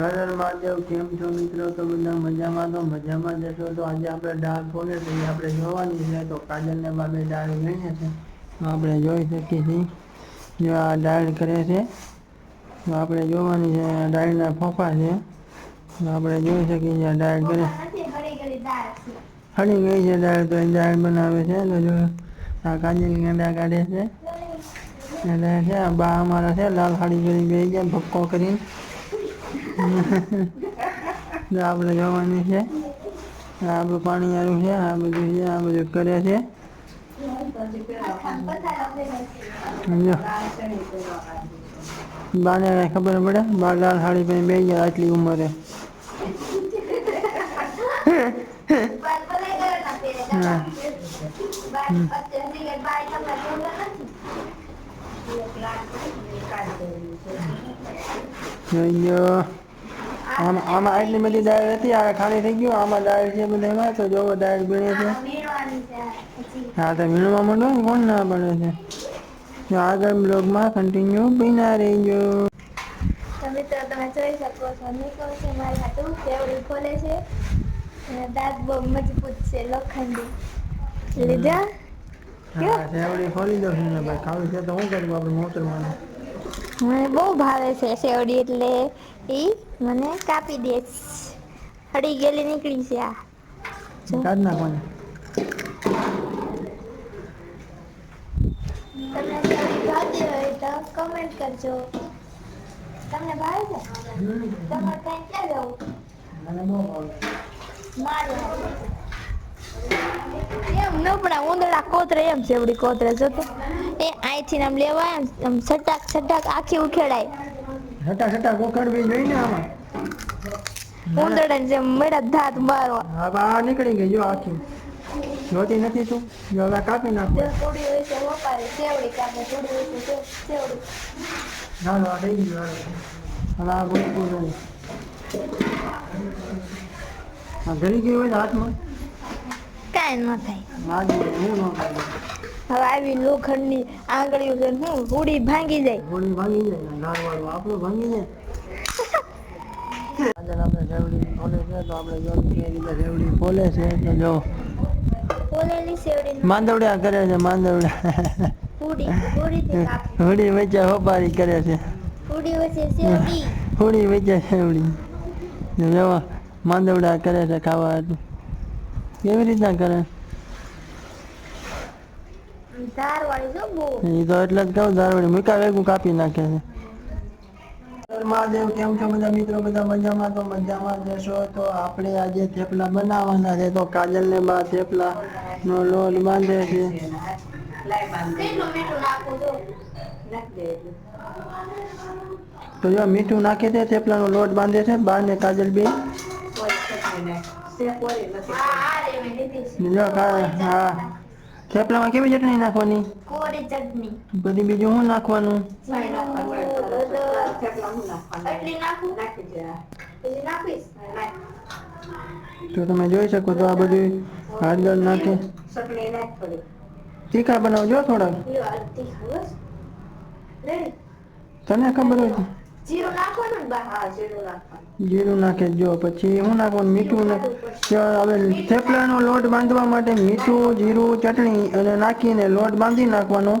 હર મહાદેવ કેમ છો મિત્રો? તો બધા મજામાં? તો મજામાં જશો તો આજે આપણે ડાળ ખોલે તો એ આપણે જોવાની છે. તો કાજલને બાબે ડાળ ગણીએ છે. તો આપણે જોઈ શકીએ છીએ. જો આ ડાળ કરે છે તો આપણે જોવાની છે ડાળના ફોફા છે. તો આપણે જોઈ શકીએ છીએ ડાળ કરે છે. હળી ગઈ છે ડાળ તો દાળ બનાવે છે. તો જો આ કાજલ ગાંડા કાઢે છે. એટલે છે આ બા અમારા છે લાલ હાડી કરી ગઈ ગયા ભક્કો કરીને. આપણે જોવાની છે. આપણું પાણી આવ્યું છે, આ બધું છે, આ બધું કરે છે. બાને ખબર પડે બા લાલ સાડી પહેરી બે ગયા આટલી ઉંમરે. બાર હા. આમાં આમાં આટલી બધી દાળ હતી આ ખાલી થઈ ગયું આમાં દાળ છે બધામાં તો જોવો દાળ બને છે. છે. હા તો વીણવા માંડો ને કોણ ના પડે છે? તો આગળ બ્લોગમાં કન્ટિન્યુ બિના રહીજો તો મિત્રો તમે જોઈ શકો છો નિકો છે મારી હાથું કેવડી ખોલે છે. અને દાંત બહુ મજબૂત છે લોખંડી. લીધા? હા સેવડી ખોલી દો ને ભાઈ ખાવી છે તો શું કરું આપણે મોટરમાં મને બહુ ભાવે છે સેવડી એટલે એ મને કાપી દે હડી હળી ગયેલી નીકળી છે આ. કાઢ નાખવાની તમને ભાવતી હોય તો કમેન્ટ કરજો. તમને ભાવે છે? તમારે ત્યાં ક્યાં જવું? મને બહુ ભાવે. મારું. એમ ન પણ આ ઉંદરડા કોતરે એમ સેવડી કોતરે. જો તો એ અહીંથી આમ લેવા આમ સટાક સટાક આખી ઉખેડાય. સટાક સટાક ઉખેડવી ગોખડવી જોઈને આમાં. ઉંદરડા જેમ મેળા ધાત મારવા. હા બા નીકળી ગઈ જો આખી. જોતી નથી તું? જો હવે કાપી નાખો. થોડી હોય છે વપારે સેવડી કાપે થોડી હોય છે સેવડી ના ના થઈ ગયું હવે આ રહી. ગઈ હોય હાથમાં? કાંઈ ન થાય. હું ન હવે આવી લોખંડની આંગળીઓ છે ને હું હુડી ભાંગી જાય. ગોળી ભાંગી જાય નારવાળું આપણું ભાંગી જાય. આપણે રેવડી ફોલે છે તો આપણે જો કે રીતે રેવડી ફોલે છે તો જો. બોલેલી સેવડી માંદવડા કરે છે માંદવડા હુડી હોડી હોબારી કરે છે. હુડી હોય સેવડી. હોડી જો માંદવડા કરે છે ખાવા. કેવી રીતના કરે? ધાર વાળી જો એ તો એટલે જ કહું દારવડી મૂકા વેગું કાપી નાખે છે. મહાદેવ કેમ છો બધા મિત્રો? બધા મજામાં? તો મજામાં જશો તો આપણે આજે થેપલા બનાવવાના છે. તો કાજલ ને બા થેપલા નો લોટ બાંધે છે. કેટલું મીઠું નાખું જો તો જો મીઠું નાખે છે થેપલાનો લોટ બાંધે છે. બા ને કાજલ બે થેપલામાં કેવી ચટણી નાખવાની? કોરી ચટણી. બધી બીજું શું નાખવાનું? તો તમે જોઈ શકો છો આ બધી હળદર નાખે. તીખા બનાવજો થોડાક. તને ખબર હોય? જીરું નાખવાનું બા જીરું નાખે જો પછી હું નાખવાનું મીઠું હવે થેપલાનો લોટ બાંધવા માટે મીઠું જીરું ચટણી અને નાખીને લોટ બાંધી નાખવાનો.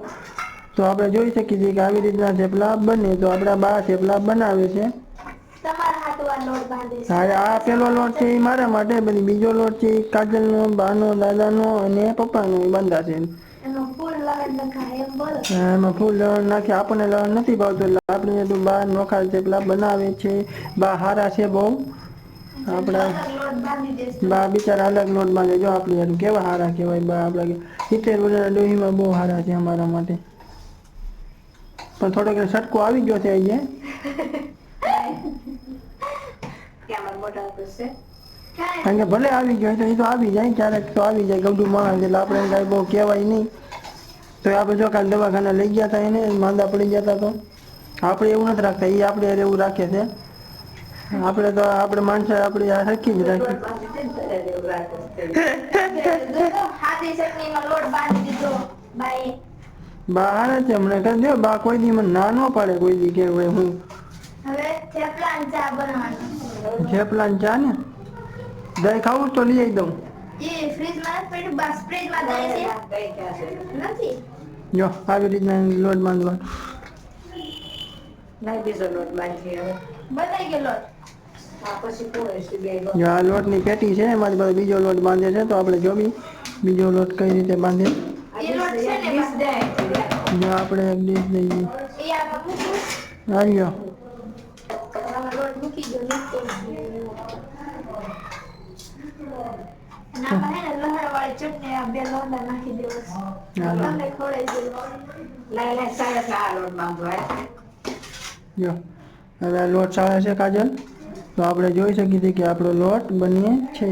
તો આપણે જોઈ શકીએ છીએ કે આવી રીતના થેપલા બને. તો આપણા બા થેપલા બનાવે છે. હા આ પેલો લોટ છે એ મારા માટે બીજો લોટ છે એ કાજલનો બાનો દાદાનો અને પપ્પાનો એ બંધાશે. એમાં ફૂલ એમાં લવણ નાખી. આપણને લણ નથી ભાવતો. એટલે આપણે તો બા નોખા થેપલા બનાવે છે. બા હારા છે બહુ. આપણા અલગ લોટ બાંધી દેશ બા બિચારા અલગ લોટ બાંધે. જો આપણે યાર કેવા હારા કહેવાય બા આપણા સિત્તેર વર્ષના ડોહીમાં બહુ હારા છે અમારા માટે. પણ થોડોક સટકો આવી ગયો છે અહીંયા. કારણ કે ભલે આવી ગયો તો એ તો આવી જાય. ક્યારેક તો આવી જાય. ગૌડું માણસ એટલે આપણે કાંઈ બહુ કહેવાય નહીં. તો આપણે જો કાલ દવાખાના લઈ ગયા હતા એને માંદા પડી ગયા હતા તો. આપણે એવું નથી રાખતા એ આપણે એવું રાખે છે. આપણે તો આપણે માણસો આપણે આ હરખી જ રાખીએ. બહાર જ મને કહી દો બા કોઈ દી મને ના ન પાડે કોઈ દી કે હું. હવે થેપલા ચા ને ચા ને? દહીં ખાવું તો લઈ આવી દઉં. એ ફ્રીજમાં નથી પડ્યું બસ છે. નથી. જો આવી રીતના લોટ બાંધવા બીજો લોટ બાંધી હવે. બતાઈ ગયો લોટ. આ પછી પૂરો છે બે લોટ. જો આ લોટની પેટી છે એમાંથી પાછો બીજો લોટ બાંધે છે તો આપણે જોવી બીજો લોટ કઈ રીતે બાંધે. જો આપણે એક ડીશ દઈએ. આમાં હે ને લહણવાળી ચટણી આ બે લોંદા નાખી દેવો છે. તમને ખવડાવી દેવો. લઈ લઈ સાડા ચાર લોટ બાંધવા જો હવે લોટ સાળે છે કાજલ. તો આપણે જોઈ શકીએ છીએ કે આપણો લોટ બનીએ છે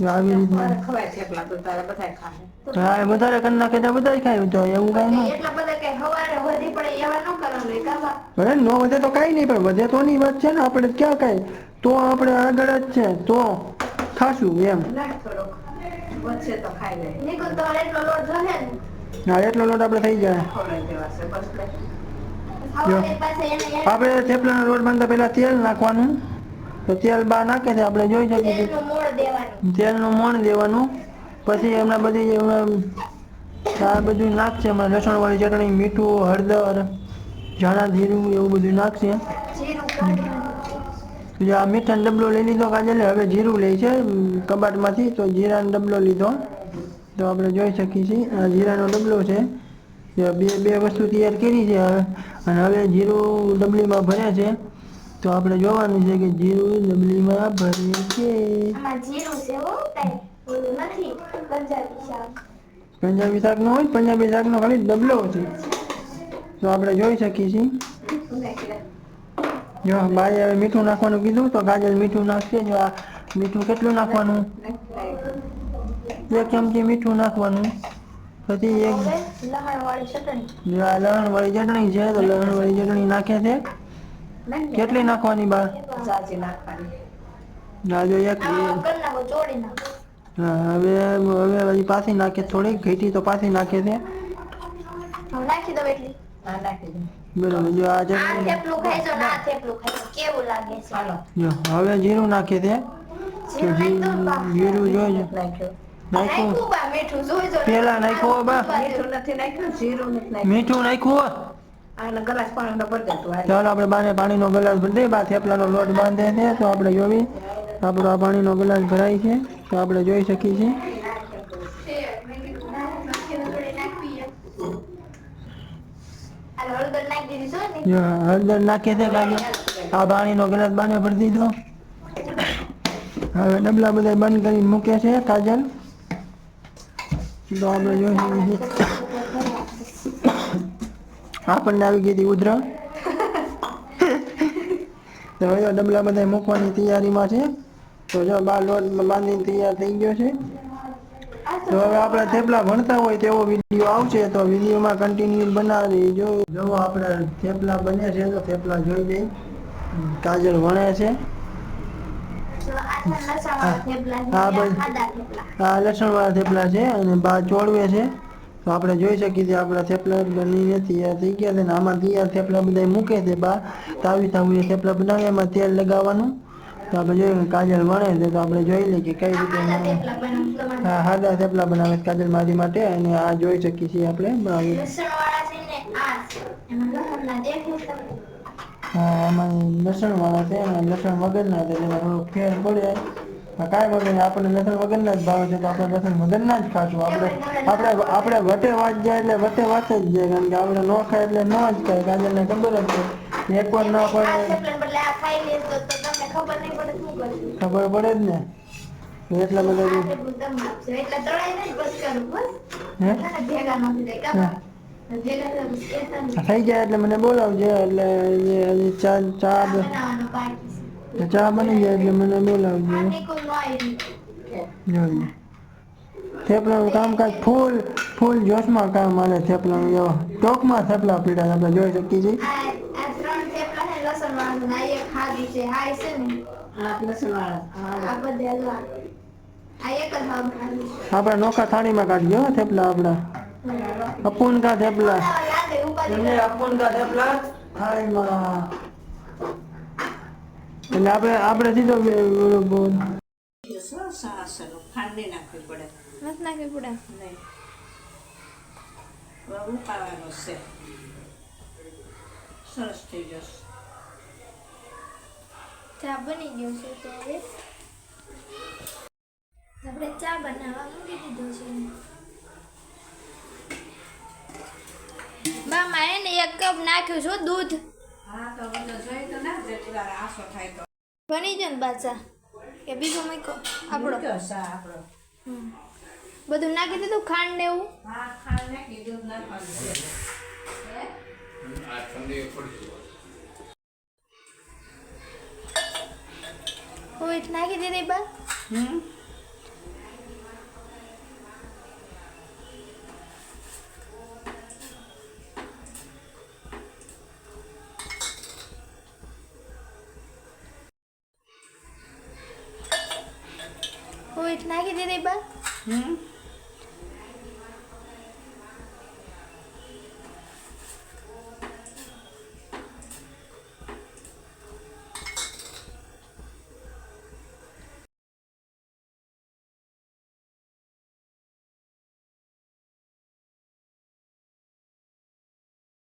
જો આવી રીતના. ખવાય છે એકલા તો તારે બધાય ખાશે હા વધારે કરી નાખે તો બધા ખાય તો એવું કાંઈ નહીં એટલા બધા કઈ હવારે વધી પડે એવા ન કરવાનું હોય કાબા ભલે વધે તો કાંઈ નહીં પણ વધે તો નહીં વાત છે ને આપણે ક્યાં કઈ તો આપણે આગળ જ છે તો ખાશું એમ. વધશે તો ખાઈ લે. નિકુલ તો એટલો લોટ ને. હા એટલો લોટ આપણે થઈ જાય. આપડે આપણે થેપલાનો લોટ બાંધતા પહેલા તેલ નાખવાનું. તો તેલ બહાર નાખે છે આપણે જોઈ શકીએ છીએ. તેલનું મોણ દેવાનું. પછી એમના બધી જે આ બધું નાખશે એમાં લસણવાળી ચટણી મીઠું હળદર ધાણા જીરું એવું બધું નાખશે. જીરું આ મીઠાનો ડબલો લઈ લીધો કાજલે હવે જીરું લે છે કબાટમાંથી. તો જીરાનો ડબલો લીધો. તો આપણે જોઈ શકીએ છીએ આ જીરાનો ડબલો છે. જે બે બે વસ્તુ તૈયાર કરી છે હવે. અને હવે જીરું ડબલીમાં ભરે છે. તો આપણે જોવાનું છે કે જીરું ડબલીમાં ભરે છે પંજાબી શાક. નો હોય પંજાબી શાકનો ખાલી ડબલો છે. તો આપણે જોઈ શકીએ છીએ. જો ભાઈ હવે મીઠું નાખવાનું કીધું તો કાજલ મીઠું નાખશે. જો આ મીઠું કેટલું નાખવાનું? નાખી એક ચમચી મીઠું નાખવાનું. પછી એક હવે લહણવાળી ચટણી. જો આ લસણવાળી ચટણી છે તો લસણવાળી ચટણી નાખે છે. કેટલી નાખવાની બા? જાજી નાખવાની. ના જો એક આમાં કરી નાખો ચોળી નાખો. હા, હવે હવે હજી પાછી નાખે થોડીક ઘીટી તો પાછી નાખે છે. હવે નાખી દો એટલી. બરાબર જો હવે જીરું નાખે છે. જીરું જોઈજો. નાખ્યું. નાખ્યું? નાખ્યું બા મીઠું જોઈજો પેલા નાખ્યું બા. મીઠું નાખ્યું ચાલો આપણે બાને પાણીનો ગ્લાસ ભરી દઈએ બા થેપલાનો લોટ બાંધે છે તો આપણે જોવી. આપણો આ પાણીનો ગ્લાસ ભરાય છે તો આપણે જોઈ શકીએ છીએ. હળદર નાખી દીધી છો કાજુ આ પાણીનો ગ્લાસ બાને ભરી દીધો. હવે ડબલા બધા બંધ કરી મૂકે છે કાજલ. તો આપણે જોઈ શકીએ છીએ. આપણને આવી ગઈ હતી ઉધરા? તો હવે ડબલા બધા મૂકવાની તૈયારીમાં છે. તો જો બાર લોટ બાંધીને તૈયાર થઈ ગયો છે. તો હવે આપણે થેપલા ભણતા હોય તેવો વીડિયો આવશે તો વિડીયોમાં કન્ટિન્યુ બનાવી. જો જો આપણે થેપલા બને છે તો થેપલા જોઈ લઈ કાજલ વણે છે. હા, લસણ લસણવાળા થેપલા છે અને બા ચોળવે છે. તો આપણે જોઈ શકીએ છીએ આપણા થેપલા બની નથી થઈ ગયા છે આમાં તૈયાર થેપલા બધા મૂકે છે બા તાવી તાવી થેપલા બનાવે એમાં તેલ લગાવવાનું તો આપણે જોઈએ કાજલ વણે છે તો આપણે જોઈ લઈએ કે કઈ રીતે. હા હાદા થેપલા બનાવે કાજલ મારી માટે અને આ જોઈ શકીએ છીએ આપણે બનાવી લસણવાળા છે ને આ છે. એમાં લસણના દેખે તમને? હા આમાં લસણ વાળા છે અને લસણ વગરના છે એમાં થોડુંક ફેર પડે કાંઈ વાંધો નહીં આપણને લસણ વગરના જ ભાવે છે તો આપણે લસણ વગરના જ ખાશું. આપણે આપણે આપણે વટે વાત જાય એટલે વટે વાત જ જાય કારણ કે આપણે ન ખાય એટલે ન જ ખાય. કાજલને ખબર જ છે. એકવાર ન આ પડે ખબર પડે જ ને. એટલા બધા ના. થઈ જાય એટલે મને બોલાવજે એટલે એ હજી જાય એટલે મને બોલાવજે. આ નિકુલનું આવી રહ્યું. જોઈએ થેપલાનું કામકાજ ફૂલ ફૂલ જોશમાં કામ હાલે થેપલાનું. એવા ટોકમાં થેપલા પીડા. આપણે જોઈ શકીએ છીએ. આ ત્રણ થેપલા છે લસણવાળા ને આ એક ખાધું છે આ છે ને? આ લસણવાળા. આ બધે હલવા. આ એક જ ભાગ ખાધું આપણે નોખા થાળીમાં કાઢજો થેપલા આપણા. અપૂન કા થેપલા. અપૂન કા થેપલા. થાળીમાં એટલે આપણે આપણે એનું ખાંડી નાખવી પડે નાખી પૂડા? નહીં. હવે છે. સરસ થઈ જશે ચા બની ગયો છે તો હવે? આપણે ચા બનાવવા મૂકી દીધો છે. બા એને એક કપ નાખ્યું છું દૂધ હા તો બધો જોઈ તો ના જેટલી વાર આસો થાય તો. બની જાય ને બાચા કે બીજો મૂકો. આપણો. આપણો. બધું નાખી દીધું ખાંડ ને એવું? હા ખાંડ નાખી દૂધ નાખવાનું નાખી દીધી બા? હમ? હોય નાખી દીધી બા હમ